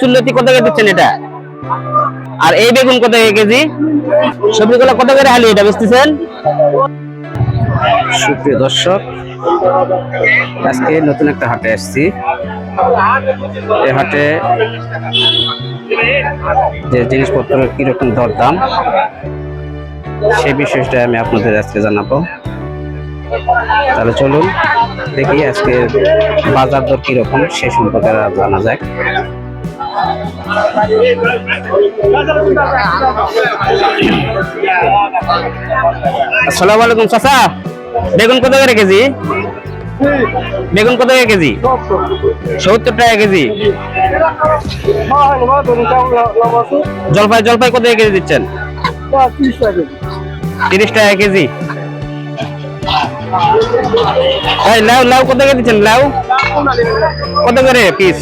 সুলতি কত করে দিচ্ছেন এটা? আর এই বেগুন কত করে কেজি? সবজিগুলো কত করে হালি এটা বেচতেছেন সুপ্রিয় দর্শক, আজকে নতুন একটা হাটে আসছি। এই হাটে যে জিনিসপত্রের কীরকম দরদাম সেই বিষয়টা আমি আপনাদের আজকে জানাব। তাহলে চলুন, দেখি আজকে বাজার দর কীরকম, সে সম্পর্কে জানা যাক। আসসালামু আলাইকুম, চাচা। বেগুন কত করে কেজি? বেগুন কত করে কেজি? সত্তর টাকা কেজি। জলপাই জলপাই কত কেজি দিচ্ছেন? তিরিশ টাকা কেজি। লাউ লাউ কত দিচ্ছেন, লাউ? কত করে পিস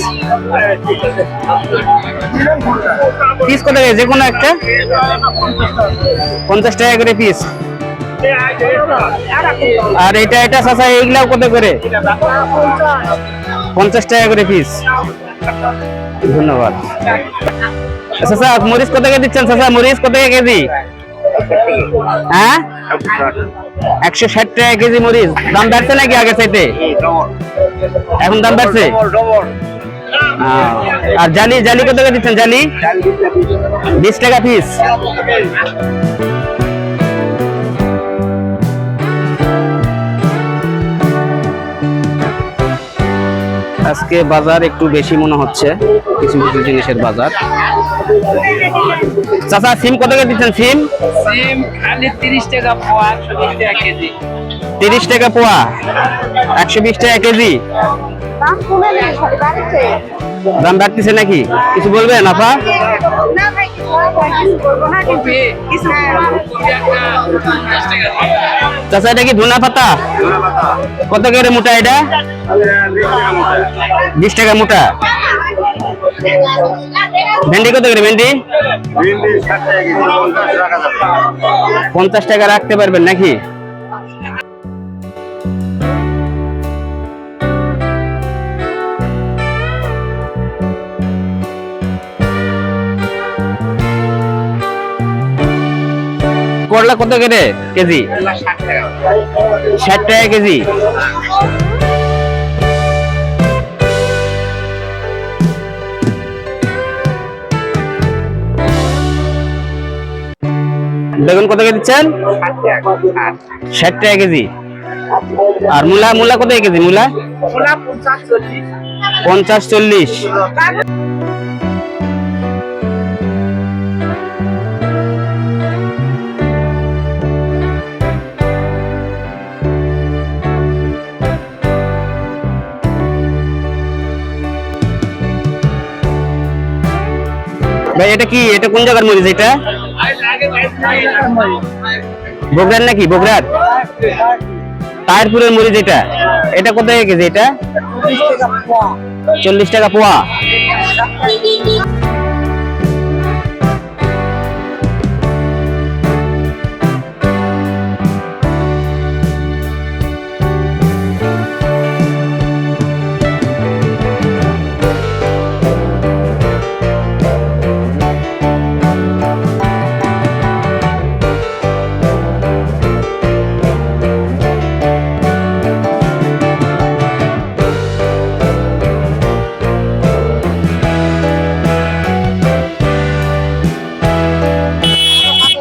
পিস কত করে? যে কোনো একটা? পঞ্চাশ টাকা করে পিস আর এটা এটা চাচা, এইগুলাও কত করে? পঞ্চাশ টাকা করে পিস ধন্যবাদ। চাচা, মরিচ কত করে দিচ্ছেন চাচা? মরিচ কত করে কেজি? হ্যাঁ? একশো ষাট টাকা কেজি মরিচ। দাম বাড়ছে নাকি আগে চাইতে? এখন দাম বাড়ছে? আর জালি জালি কত টাকা দিচ্ছেন জালি? বিশ টাকা পিস আজকে বাজার একটু বেশি মনে হচ্ছে কিছু কিছু জিনিসের বাজার। চাচা সিম কত করে দিচ্ছেন সিম? সিম খালি তিরিশ টাকা পোয়া একশো বিশ টাকা কেজি। তিরিশ টাকা পোয়া একশো বিশ টাকা কেজি? দাম কমে গেছে বাড়ছে। দাম বাড়তেছে নাকি? কিছু বলবেন আপা? না চাচা, এটা কি ধনা পাতা? কত করে মোটা এটা? বিশ টাকা মোটা। ভেন্ডি কত করে ভেন্ডি? পঞ্চাশ টাকা রাখতে পারবেন নাকি? করলা কত করে? কেজি? ষাট টাকা কেজি। বেগুন কত করে দিচ্ছেন ষাট টাকা কেজি। আর মূলা মূলা কত কেজি? মূলা? পঞ্চাশ চল্লিশ। ভাই, এটা কি, এটা কোন জায়গার মরিচ এটা? বগুড়ার নাকি, বগুড়ার? তায়েরপুরের মরিচ এটা। এটা কোথায় কেজি এটা? চল্লিশ টাকা পোয়া।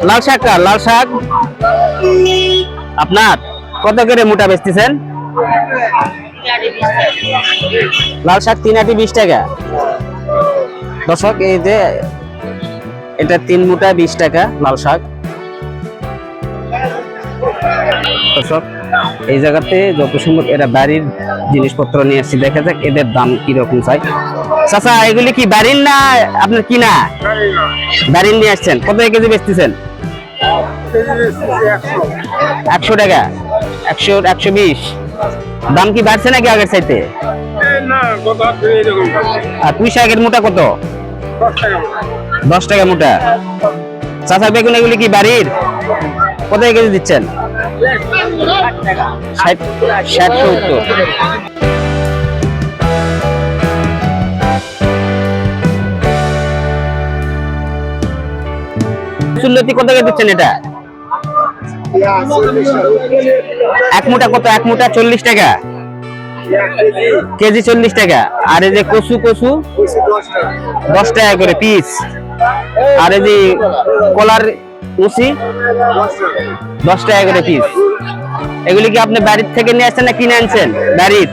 লাল শাক লাল শাক? আপনার? কত করে মোটা বেচতেছেন? লাল শাক তিন আটি বিশ টাকা। দর্শক, এই যে এটা তিন মোটা বিশ টাকা লাল শাক। দর্শক, এই জায়গাতে যত সম্ভব এরা বাড়ির জিনিসপত্র নিয়ে আসছি, দেখা যাক এদের দাম কীরকম চাই। চাচা, এগুলি কি বাড়ির না আপনার কিনা বাড়ির নিয়ে আসছেন। কত কেজি বেচতেছেন? একশো টাকা। একশো একশো বিশ। দাম কি বাড়ছে নাকি আগের চাইতে? আর পুঁই শাকের মোটা কত? দশ টাকা মোটা। চাচা, বেগুন এগুলি কি বাড়ির? কত কেজি দিচ্ছেন? ষাট সত্তর। কচুরলতি কত দিচ্ছেন এটা? এক মুঠা কত? এক মুঠা চল্লিশ টাকা। কেজি চল্লিশ টাকা। আর এই যে কচু কচু? দশ টাকা করে পিস আর এই যে কলার উচি দশ টাকা করে পিস এগুলি কি আপনি বাড়ির থেকে নিয়ে আসছেন না কিনে আনছেন? বাড়ির?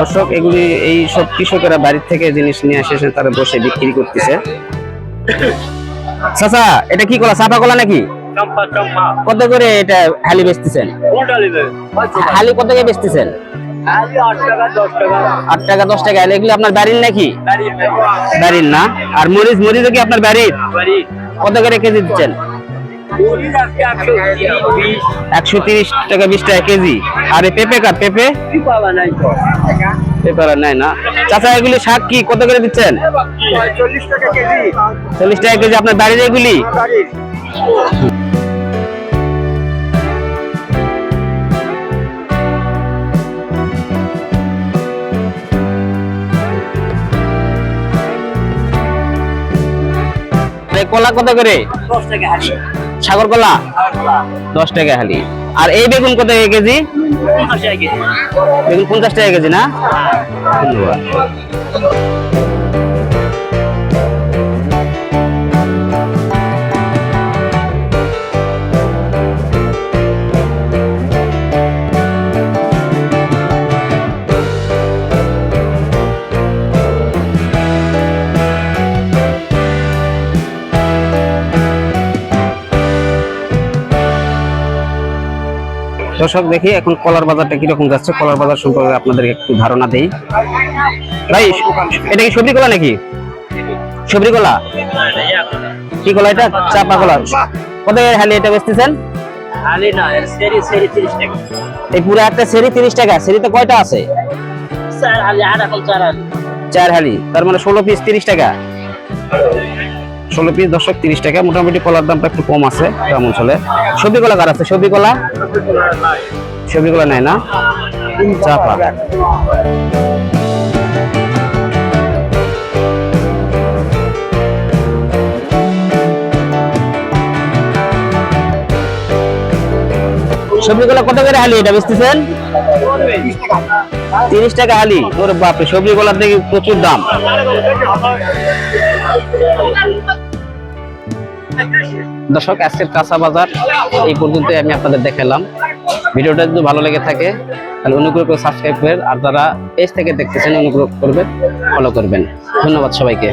দর্শক এগুলি এই সব কৃষকেরা বাড়ির থেকে জিনিস নিয়ে এসেছেন তারা বসে বিক্রি করতেছে। চাচা এটা কি কলা? চাপা কলা নাকি? কত করে এটা হালি বেচতেছেন? হালি কত করে বেচতেছেন? আট টাকা দশ টাকা। এগুলি আপনার বাড়ির নাকি? বাড়ির না? আর মরিচ মরিচও কি আপনার বাড়ির? কত করে কেজি দিচ্ছেন? মরিচ একশো তিরিশ টাকা বিশ টাকা কেজি। আর পেঁপে কার? পেঁপে? কি নাই না। চাচা, এগুলি শাক কি? কত করে দিচ্ছেন? চল্লিশ টাকা কেজি। আপনার বাড়ির এগুলি? কলা কত করে? দশ টাকা হালি সাগর কলা? দশ টাকা হালি। আর এই বেগুন কত টাকা কেজি। বেগুন পঞ্চাশ টাকা কেজি না? ধন্যবাদ। দর্শক দেখি এখন কলার বাজারটা কীরকম যাচ্ছে। কলার বাজার সম্পর্কে আপনাদের একটু ধারণা দেই। ভাই এটা কি সবজি কলা নাকি? সবজি কলা? কি কলা এটা? চাপা কলা। কত হালি এটা বেচতেছেন? হালি না এর সেরি সেরি তিরিশ টাকা। এই পুরো একটা সেরি তিরিশ টাকা। সেরিতে কয়টা আছে? চার হালি। তার মানে ষোলো পিস তিরিশ টাকা। ষোলো পিস দর্শক, তিরিশ টাকা। মোটামুটি কলার দামটা একটু কম আছে গ্রাম অঞ্চলে। সবজি কলা কার আছে? সবজি কলা? সবজি কলা নাই না? চাপা সবজিগুলো কত করে হালি এটা বেচতেছেন? তিরিশ টাকা হালি ওরে বাপরে সবজিগুলোর দেখি প্রচুর দাম। দর্শক, আজকের কাঁচা বাজার, এই পর্যন্ত আমি আপনাদের দেখালাম। ভিডিওটা যদি ভালো লেগে থাকে, তাহলে অনুগ্রহ করে সাবস্ক্রাইব করেন আর যারা পেজ থেকে দেখতেছেন, অনুগ্রহ করবেন ফলো করবেন। ধন্যবাদ সবাইকে।